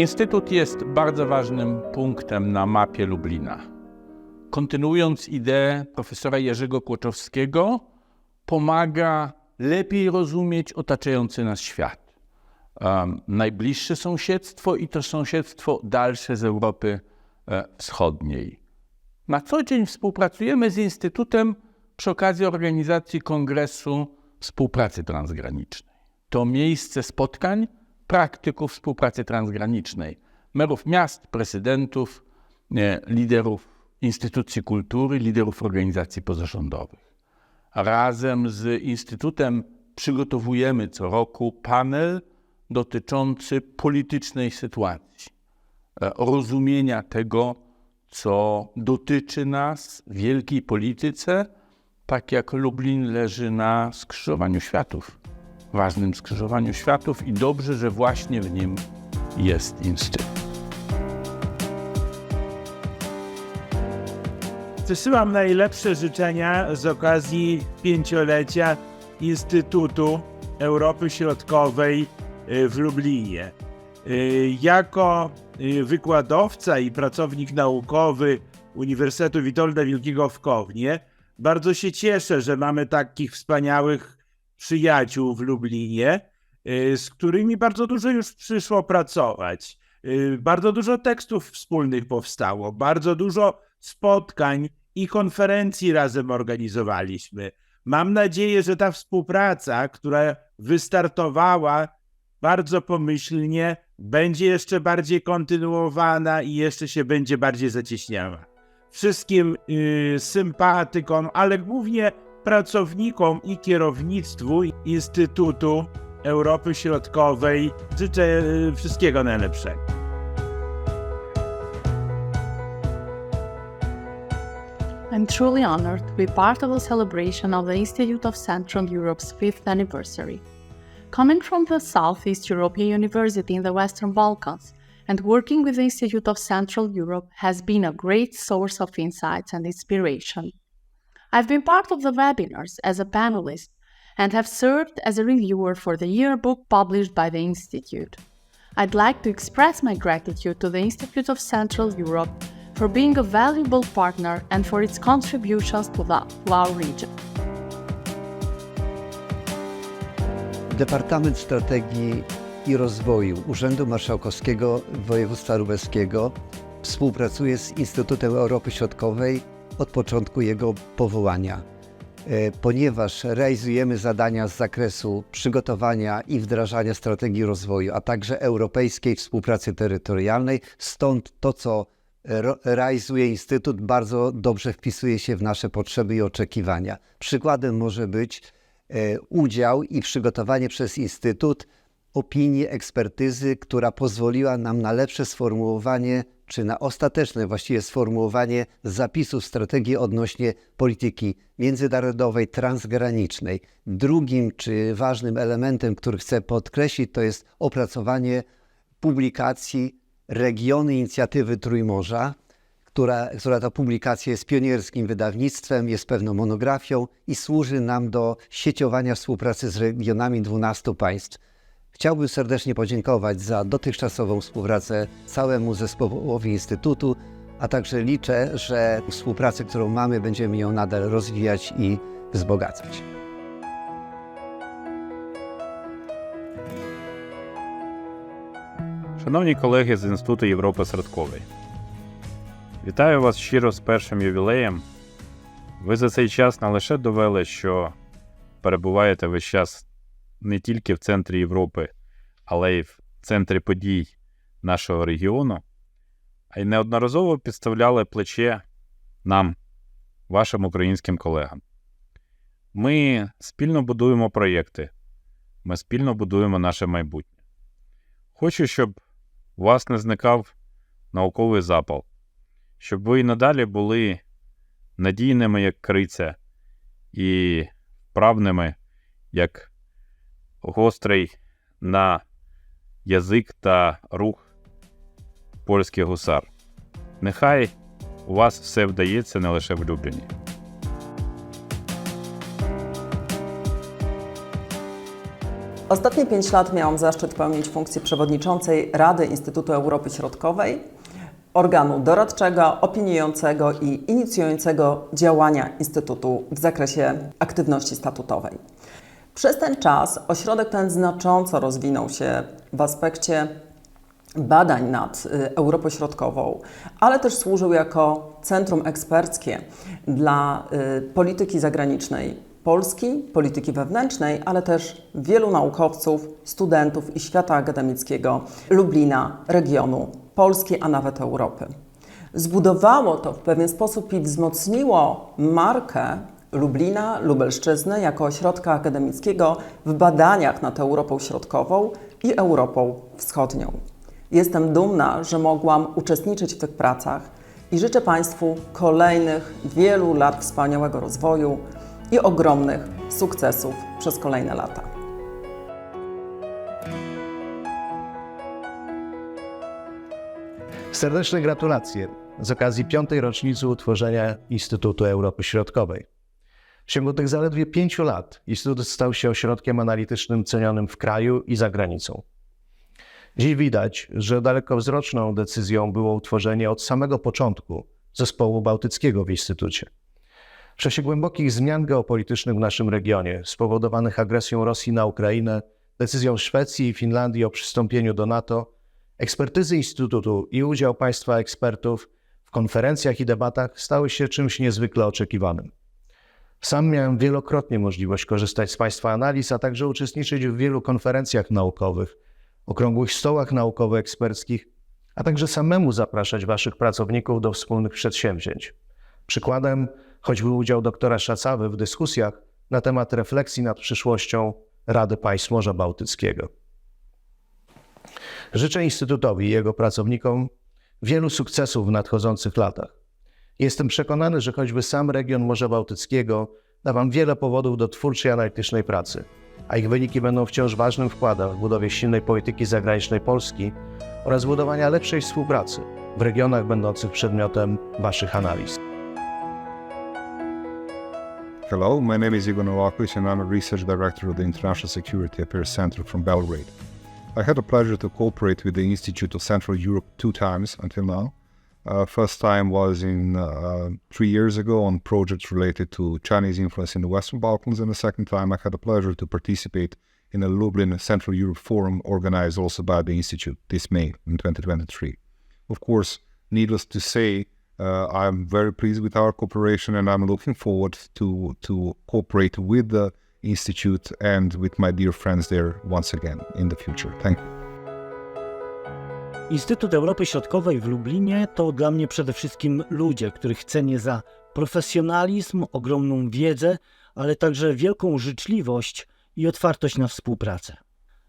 Instytut jest bardzo ważnym punktem na mapie Lublina. Kontynuując ideę profesora Jerzego Kłoczowskiego, pomaga lepiej rozumieć otaczający nas świat. Um, najbliższe sąsiedztwo i to sąsiedztwo dalsze z Europy e, Wschodniej. Na co dzień współpracujemy z Instytutem przy okazji organizacji Kongresu Współpracy Transgranicznej. To miejsce spotkań praktyków współpracy transgranicznej, merów miast, prezydentów, liderów instytucji kultury, liderów organizacji pozarządowych. Razem z Instytutem przygotowujemy co roku panel dotyczący politycznej sytuacji, e, rozumienia tego, co dotyczy nas w wielkiej polityce, tak jak Lublin leży na skrzyżowaniu światów, ważnym skrzyżowaniu światów i dobrze, że właśnie w nim jest instytut. Przesyłam najlepsze życzenia z okazji pięciolecia Instytutu Europy Środkowej y, w Lublinie. Y, Jako y, wykładowca i pracownik naukowy Uniwersytetu Witolda Wielkiego w Kownie bardzo się cieszę, że mamy takich wspaniałych przyjaciół w Lublinie, y, z którymi bardzo dużo już przyszło pracować. Y, Bardzo dużo tekstów wspólnych powstało, bardzo dużo spotkań i konferencji razem organizowaliśmy. Mam nadzieję, że ta współpraca, która wystartowała bardzo pomyślnie, będzie jeszcze bardziej kontynuowana i jeszcze się będzie bardziej zacieśniała. Wszystkim y, sympatykom, ale głównie pracownikom i kierownictwu Instytutu Europy Środkowej życzę wszystkiego najlepszego. I'm truly honored to be part of the celebration of the Institute of Central Europe's fifth anniversary. Coming from the Southeast European University in the Western Balkans and working with the Institute of Central Europe has been a great source of insights and inspiration. I've been part of the webinars as a panelist and have served as a reviewer for the yearbook published by the Institute. I'd like to express my gratitude to the Institute of Central Europe for being a valuable partner and for its contributions to, the, to our region. Departament Strategii i Rozwoju Urzędu Marszałkowskiego Województwa Lubelskiego współpracuje z Instytutem Europy Środkowej od początku jego powołania. E, Ponieważ realizujemy zadania z zakresu przygotowania i wdrażania strategii rozwoju, a także europejskiej współpracy terytorialnej, stąd to, co realizuje Instytut, bardzo dobrze wpisuje się w nasze potrzeby i oczekiwania. Przykładem może być e, udział i przygotowanie przez Instytut opinii, ekspertyzy, która pozwoliła nam na lepsze sformułowanie, czy na ostateczne właściwie sformułowanie zapisów strategii odnośnie polityki międzynarodowej, transgranicznej. Drugim czy ważnym elementem, który chcę podkreślić, to jest opracowanie publikacji Regiony Inicjatywy Trójmorza, która, która to publikacja jest pionierskim wydawnictwem, jest pewną monografią i służy nam do sieciowania współpracy z regionami 12 państw. Chciałbym serdecznie podziękować za dotychczasową współpracę całemu zespołowi Instytutu, a także liczę, że współpracę, którą mamy, będziemy ją nadal rozwijać i wzbogacać. Шановні колеги з Інституту Європи Середкової, вітаю вас щиро з першим ювілеєм. Ви за цей час не лише довели, що перебуваєте весь час не тільки в центрі Європи, але й в центрі подій нашого регіону, а й неодноразово підставляли плече нам, вашим українським колегам. Ми спільно будуємо проєкти, ми спільно будуємо наше майбутнє. Хочу, щоб у вас не зникав науковий запал, щоб ви і надалі були надійними, як криця, і вправними, як гострий на язик та рух польський гусар. Нехай у вас все вдається не лише в Любліні. Ostatnie pięć lat miałam zaszczyt pełnić funkcję przewodniczącej Rady Instytutu Europy Środkowej, organu doradczego, opiniującego i inicjującego działania Instytutu w zakresie aktywności statutowej. Przez ten czas ośrodek ten znacząco rozwinął się w aspekcie badań nad y, Europą Środkową, ale też służył jako centrum eksperckie dla y, polityki zagranicznej Polski, polityki wewnętrznej, ale też wielu naukowców, studentów i świata akademickiego Lublina, regionu Polski, a nawet Europy. Zbudowało to w pewien sposób i wzmocniło markę Lublina, Lubelszczyzny jako ośrodka akademickiego w badaniach nad Europą Środkową i Europą Wschodnią. Jestem dumna, że mogłam uczestniczyć w tych pracach i życzę Państwu kolejnych wielu lat wspaniałego rozwoju i ogromnych sukcesów przez kolejne lata. Serdeczne gratulacje z okazji piątej rocznicy utworzenia Instytutu Europy Środkowej. W ciągu tych zaledwie pięciu lat Instytut stał się ośrodkiem analitycznym cenionym w kraju i za granicą. Dziś widać, że dalekowzroczną decyzją było utworzenie od samego początku zespołu bałtyckiego w Instytucie. W czasie głębokich zmian geopolitycznych w naszym regionie, spowodowanych agresją Rosji na Ukrainę, decyzją Szwecji i Finlandii o przystąpieniu do NATO, ekspertyzy Instytutu i udział państwa ekspertów w konferencjach i debatach stały się czymś niezwykle oczekiwanym. Sam miałem wielokrotnie możliwość korzystać z państwa analiz, a także uczestniczyć w wielu konferencjach naukowych, okrągłych stołach naukowo-eksperckich, a także samemu zapraszać waszych pracowników do wspólnych przedsięwzięć. Przykładem choćby udział doktora Szacawy w dyskusjach na temat refleksji nad przyszłością Rady Państw Morza Bałtyckiego. Życzę Instytutowi i jego pracownikom wielu sukcesów w nadchodzących latach. Jestem przekonany, że choćby sam region Morza Bałtyckiego da Wam wiele powodów do twórczej analitycznej pracy, a ich wyniki będą wciąż ważnym wkładem w budowie silnej polityki zagranicznej Polski oraz budowania lepszej współpracy w regionach będących przedmiotem Waszych analiz. Hello, my name is Igor Novakovic and I'm a research director of the International Security Affairs Center from Belgrade. I had the pleasure to cooperate with the Institute of Central Europe two times until now. Uh, first time was in uh, three years ago on projects related to Chinese influence in the Western Balkans, and the second time I had the pleasure to participate in a Lublin Central Europe Forum organized also by the Institute this May in 2023. Of course, needless to say, uh, I'm very pleased with our cooperation, and I'm looking forward to to cooperate with the institute and with my dear friends there once again in the future. Thank you. Instytut Europy Środkowej w Lublinie to dla mnie przede wszystkim ludzie, których cenię za profesjonalizm, ogromną wiedzę, ale także wielką życzliwość i otwartość na współpracę.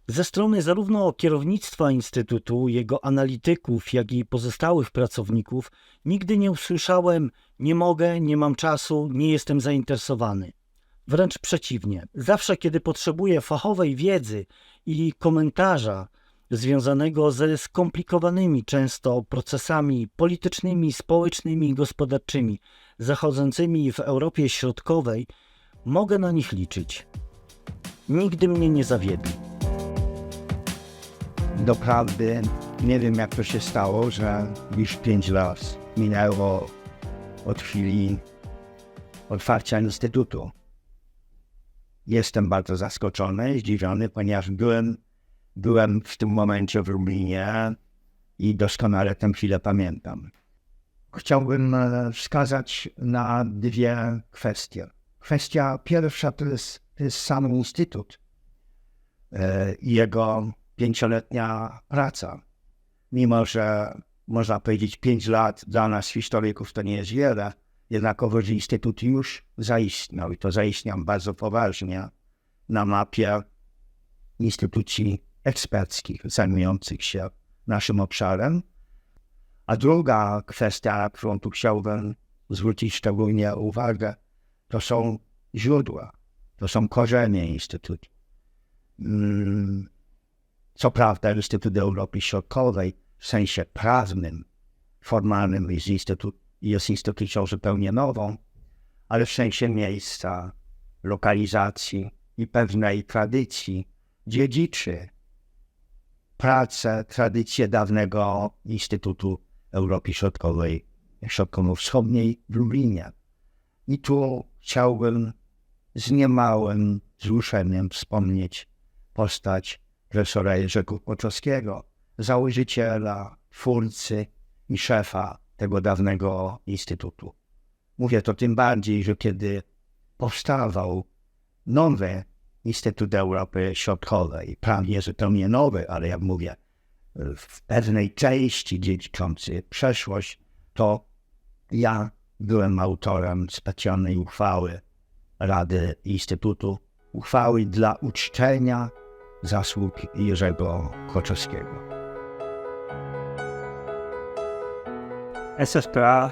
Ze strony zarówno kierownictwa Instytutu, jego analityków, jak i pozostałych pracowników nigdy nie usłyszałem: Nie mogę, nie mam czasu, nie jestem zainteresowany. Wręcz przeciwnie, zawsze kiedy potrzebuję fachowej wiedzy i komentarza związanego ze skomplikowanymi często procesami politycznymi, społecznymi i gospodarczymi zachodzącymi w Europie Środkowej, mogę na nich liczyć. Nigdy mnie nie zawiedli. Doprawdy nie wiem, jak to się stało, że już pięć lat minęło od chwili otwarcia Instytutu. Jestem bardzo zaskoczony, zdziwiony, ponieważ byłem, byłem w tym momencie w Lublinie i doskonale tę chwilę pamiętam. Chciałbym e, wskazać na dwie kwestie. Kwestia pierwsza to jest, to jest sam Instytut e, i jego pięcioletnia praca. Mimo, że można powiedzieć pięć lat dla nas historyków to nie jest wiele, jednakowoż Instytut już zaistniał i to zaistniał bardzo poważnie na mapie instytucji eksperckich zajmujących się naszym obszarem. A druga kwestia, na którą tu chciałbym zwrócić szczególnie uwagę, to są źródła, to są korzenie Instytutu. Mm, Co prawda Instytut Europy Środkowej w sensie prawnym, formalnym jest, instytut, jest instytucją zupełnie nową, ale w sensie miejsca, lokalizacji i pewnej tradycji dziedziczy pracę, tradycję dawnego Instytutu Europy Środkowej, Środkowo-Wschodniej w Lublinie. I tu chciałbym z niemałym wzruszeniem wspomnieć postać profesora Jerzego Kłoczowskiego, założyciela, twórcy i szefa tego dawnego instytutu. Mówię to tym bardziej, że kiedy powstawał nowy Instytut Europy Środkowej, prawie zupełnie nowy, ale jak mówię, w pewnej części dziedziczący przeszłość, to ja byłem autorem specjalnej uchwały Rady Instytutu, uchwały dla uczczenia zasług Jerzego Kłoczowskiego. SSPA,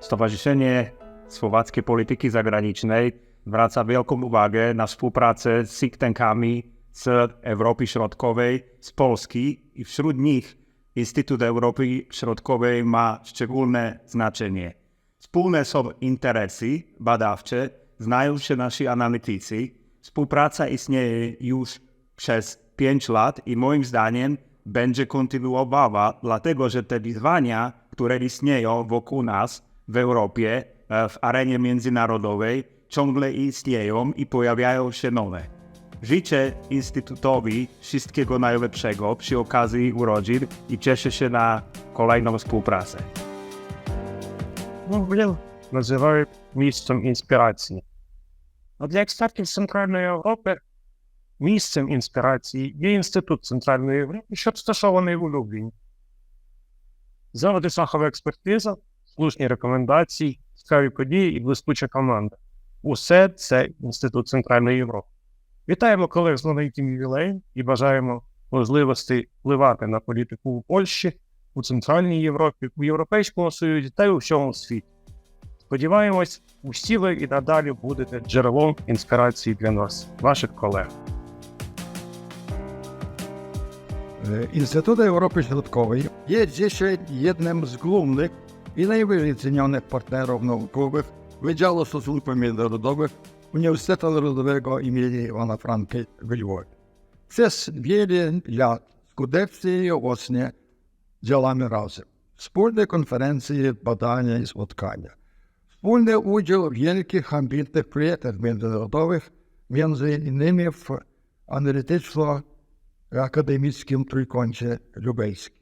Stowarzyszenie Słowackiej Polityki Zagranicznej, zwraca wielką uwagę na współpracę z think tankami z Europy Środkowej, z Polski i wśród nich Instytut Europy Środkowej ma szczególne znaczenie. Wspólne są interesy badawcze, znają się nasi analitycy, współpraca istnieje już przez 5 lat i moim zdaniem będzie kontynuowała, dlatego że te wyzwania, które istnieją wokół nas w Europie, e, w arenie międzynarodowej, ciągle istnieją i pojawiają się nowe. Życzę Instytutowi wszystkiego najlepszego przy okazji urodzin i cieszę się na kolejną współpracę. Lublin називають місцем інспірації. А для експертів з Центральної Європи місцем інспірації є Інститут Центральної Європи, що розташований у Любліні. Завжди фахова експертиза, слушні рекомендації, цікаві події і блискуча команда. Усе це Інститут Центральної Європи. Вітаємо колег з маленьким ювілеєм і бажаємо можливості впливати на політику у Польщі, у Центральній Європі, у Європейському Союзі та й у всьому світі. Сподіваємось, усі ви і надалі будете джерелом інспірації для нас, ваших колег. Instytut Europy Środkowej jest dzisiaj jednym z głównych i najwyżej cenionych partnerów Wydziału Stosunków Międzynarodowych Uniwersytetu Narodowego im. Iwana Franka w Lwowie. Przez wiele lat skutecznie i owocnie działamy razem. Wspólne konferencje, badania i spotkania. Wspólny udział w wielkich, ambitnych projektach międzynarodowych, między innymi w analityczno-akademickim trójkącie lubelskim.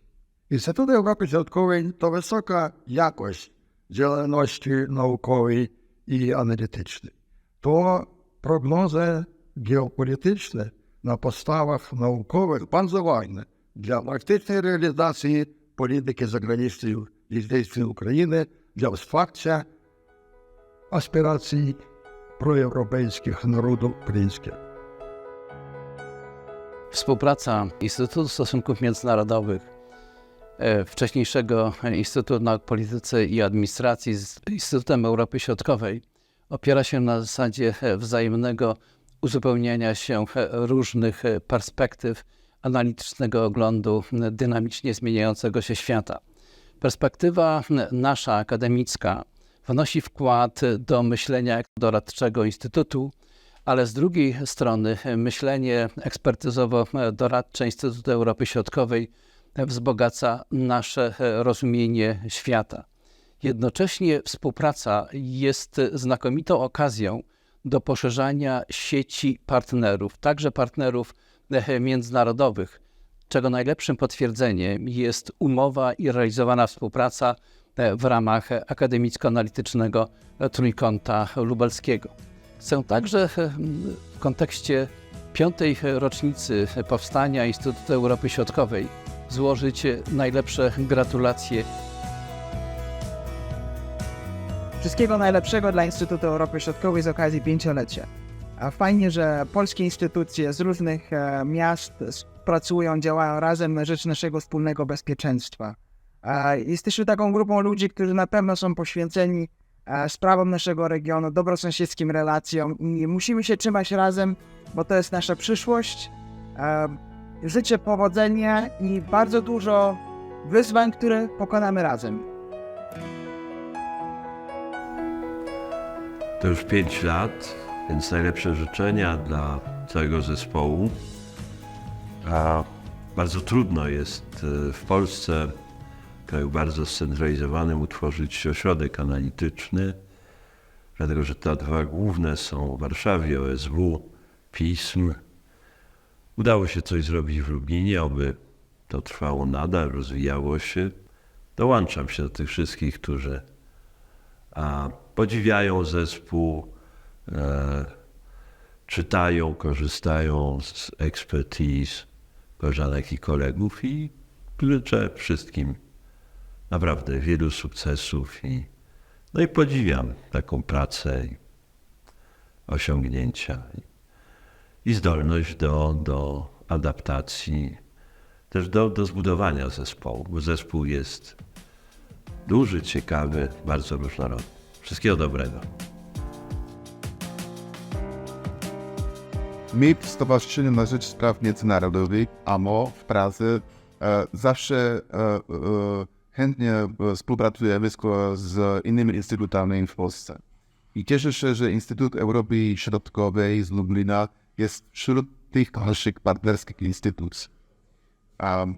Instytut Europy Środkowej to wysoka jakość działalności naukowej i analitycznej. To prognozy geopolityczne na podstawach naukowych bardzo ważne dla praktycznej realizacji polityki zagranicznej Litwy Ukrainy, dla wsparcia aspiracji proeuropejskich narodów ukraińskich. Współpraca Instytutu Stosunków Międzynarodowych, e, wcześniejszego Instytutu Nauk Polityce i Administracji z Instytutem Europy Środkowej opiera się na zasadzie e, wzajemnego uzupełniania się e, różnych e, perspektyw analitycznego oglądu e, dynamicznie zmieniającego się świata. Perspektywa nasza akademicka wnosi wkład do myślenia doradczego Instytutu, ale z drugiej strony e, myślenie ekspertyzowo-doradcze Instytutu Europy Środkowej e, wzbogaca nasze e, rozumienie świata. Jednocześnie współpraca jest znakomitą okazją do poszerzania sieci partnerów, także partnerów e, międzynarodowych, czego najlepszym potwierdzeniem jest umowa i realizowana współpraca e, w ramach akademicko-analitycznego Trójkąta Lubelskiego. Chcę także w kontekście piątej rocznicy powstania Instytutu Europy Środkowej złożyć najlepsze gratulacje Wszystkiego najlepszego dla Instytutu Europy Środkowej z okazji pięciolecia. Fajnie, że polskie instytucje z różnych e, miast pracują, działają razem na rzecz naszego wspólnego bezpieczeństwa. Jesteśmy taką grupą ludzi, którzy na pewno są poświęceni e, sprawom naszego regionu, dobrosąsiedzkim relacjom i musimy się trzymać razem, bo to jest nasza przyszłość. Życzę powodzenia i bardzo dużo wyzwań, które pokonamy razem. To już 5 lat, Więc najlepsze życzenia dla całego zespołu. A bardzo trudno jest e, w Polsce, kraju bardzo scentralizowanym, utworzyć ośrodek analityczny, dlatego że te dwa główne są w Warszawie, OSW, PISM. Udało się coś zrobić w Lublinie, oby to trwało nadal, rozwijało się. Dołączam się do tych wszystkich, którzy podziwiają zespół, e, czytają, korzystają z expertise koleżanek i kolegów i życzę wszystkim naprawdę wielu sukcesów i, no i podziwiam taką pracę i osiągnięcia i, zdolność do, do adaptacji, też do, do zbudowania zespołu, bo zespół jest duży, ciekawy, bardzo różnorodny. Wszystkiego dobrego. My w Stowarzyszeniu na Rzecz Spraw Międzynarodowych, AMO w Pradze, e, zawsze e, e, chętnie współpracujemy z innymi instytutami w Polsce. I cieszę się, że Instytut Europy Środkowej z Lublina jest wśród tych naszych partnerskich instytucji. Um,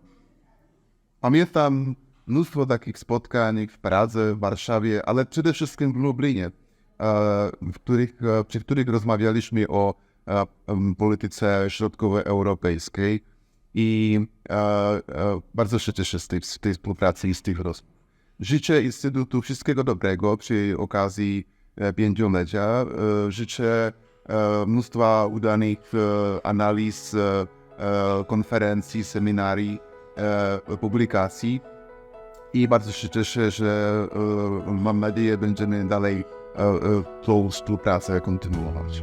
pamiętam mnóstwo takich spotkań w Pradze, w Warszawie, ale przede wszystkim w Lublinie, e, w których, e, przy których rozmawialiśmy o e, polityce środkowoeuropejskiej i bardzo się cieszę z tej, z tej współpracy i z tych rozmów. Życzę Instytutu wszystkiego dobrego przy okazji pięciolecia. Życzę mnóstwa udanych e, analiz, e, e, konferencji, seminarii, e, publikacji i bardzo się cieszę, że e, mam nadzieję, będziemy dalej e, e, tą współpracę kontynuować.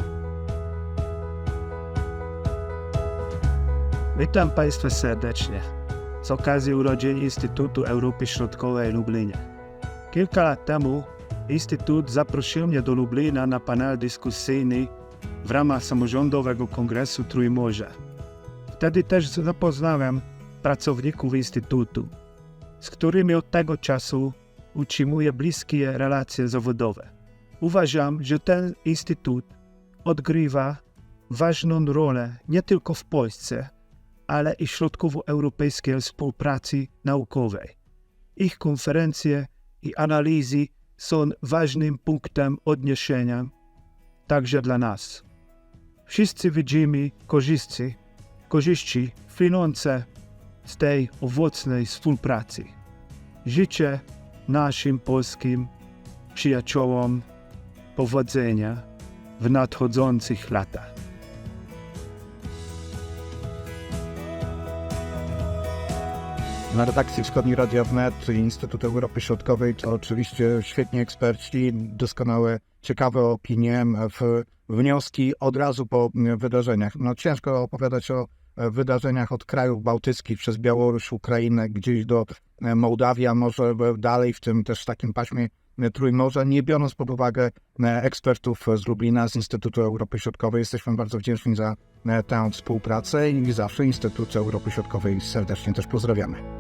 Witam Państwa serdecznie z okazji urodzin Instytutu Europy Środkowej w Lublinie. Kilka lat temu Instytut zaprosił mnie do Lublina na panel dyskusyjny w ramach samorządowego kongresu Trójmorze. Wtedy też zapoznałem pracowników Instytutu, z którymi od tego czasu utrzymuję bliskie relacje zawodowe. Uważam, że ten instytut odgrywa ważną rolę nie tylko w Polsce, ale i środkowoeuropejskiej współpracy naukowej. Ich konferencje i analizy są ważnym punktem odniesienia także dla nas. Wszyscy widzimy korzyści, korzyści płynące z tej owocnej współpracy. Życzę naszym polskim przyjaciołom powodzenia w nadchodzących latach. Na redakcji Wschodniej Radia Wnet Instytut Europy Środkowej to oczywiście świetni eksperci, doskonałe, ciekawe opinie, w, wnioski od razu po wydarzeniach. No ciężko opowiadać o wydarzeniach od krajów bałtyckich przez Białoruś, Ukrainę, gdzieś do e, Mołdawii, a może dalej w tym też takim paśmie Trójmorza, nie biorąc pod uwagę e, ekspertów z Lublina, z Instytutu Europy Środkowej. Jesteśmy bardzo wdzięczni za e, tę współpracę i zawsze Instytut Europy Środkowej serdecznie też pozdrawiamy.